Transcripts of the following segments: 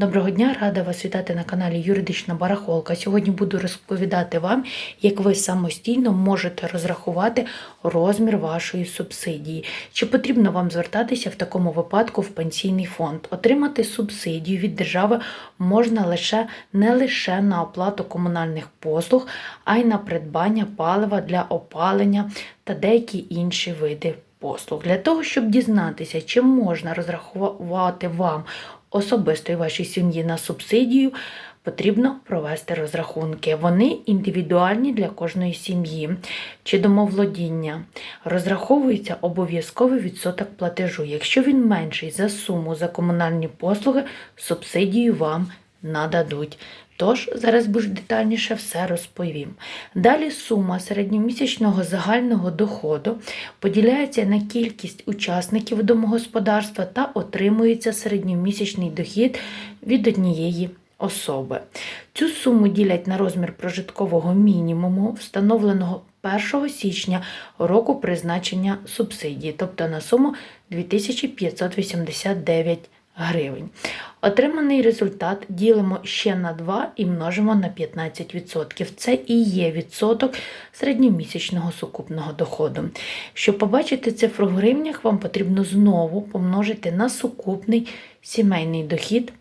Доброго дня, рада вас вітати на каналі Юридична Барахолка. Сьогодні буду розповідати вам, як ви самостійно можете розрахувати розмір вашої субсидії. Чи потрібно вам звертатися в такому випадку в пенсійний фонд? Отримати субсидію від держави можна лише не лише на оплату комунальних послуг, а й на придбання палива для опалення та деякі інші види послуг. Для того, щоб дізнатися, чи можна розрахувати вам особисто і вашій сім'ї на субсидію, потрібно провести розрахунки. Вони індивідуальні для кожної сім'ї чи домовлодіння. Розраховується обов'язковий відсоток платежу. Якщо він менший за суму за комунальні послуги, субсидію вам нададуть. Тож зараз більш детальніше все розповім. Далі сума середньомісячного загального доходу поділяється на кількість учасників домогосподарства та отримується середньомісячний дохід від однієї особи. Цю суму ділять на розмір прожиткового мінімуму, встановленого 1 січня року призначення субсидії, тобто на суму 2589 гривень. Отриманий результат ділимо ще на 2 і множимо на 15%. Це і є відсоток середньомісячного сукупного доходу. Щоб побачити цифру в гривнях, вам потрібно знову помножити на сукупний сімейний дохід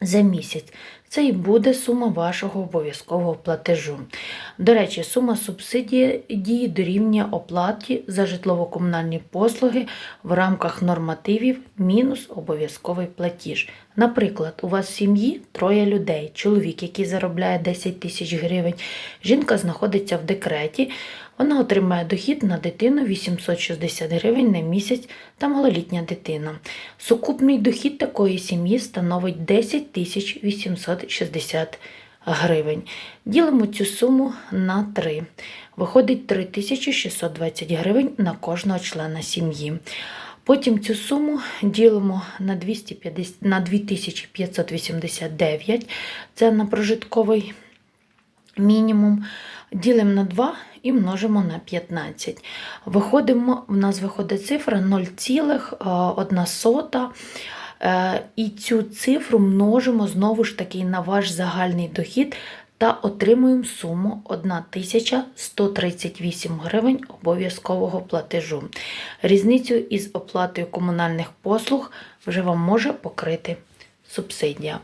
за місяць це і буде сума вашого обов'язкового платежу. До речі, сума субсидії дії дорівнює оплаті за житлово-комунальні послуги в рамках нормативів мінус обов'язковий платіж. Наприклад, у вас в сім'ї троє людей. Чоловік, який заробляє 10 тисяч гривень, жінка знаходиться в декреті. Вона отримає дохід на дитину 860 гривень на місяць та малолітня дитина. Сукупний дохід такої сім'ї становить 10 тисяч 800 760 гривень. Ділимо цю суму на 3. Виходить 3620 гривень на кожного члена сім'ї. Потім цю суму ділимо на 250, на 2589, це на прожитковий мінімум. Ділимо на 2 і множимо на 15. Виходимо, в нас виходить цифра 0,1. Е, І цю цифру множимо знову ж таки на ваш загальний дохід та отримуємо суму 1138 гривень обов'язкового платежу. Різницю із оплатою комунальних послуг вже вам може покрити субсидія.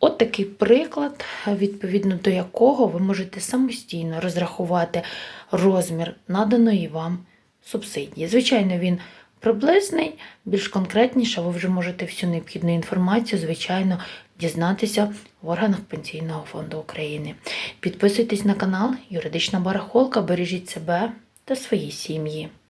От такий приклад, відповідно до якого ви можете самостійно розрахувати розмір наданої вам субсидії. Звичайно, він приблизний, більш конкретніше, ви вже можете всю необхідну інформацію, звичайно, дізнатися в органах Пенсійного фонду України. Підписуйтесь на канал Юридична Барахолка, бережіть себе та свої сім'ї.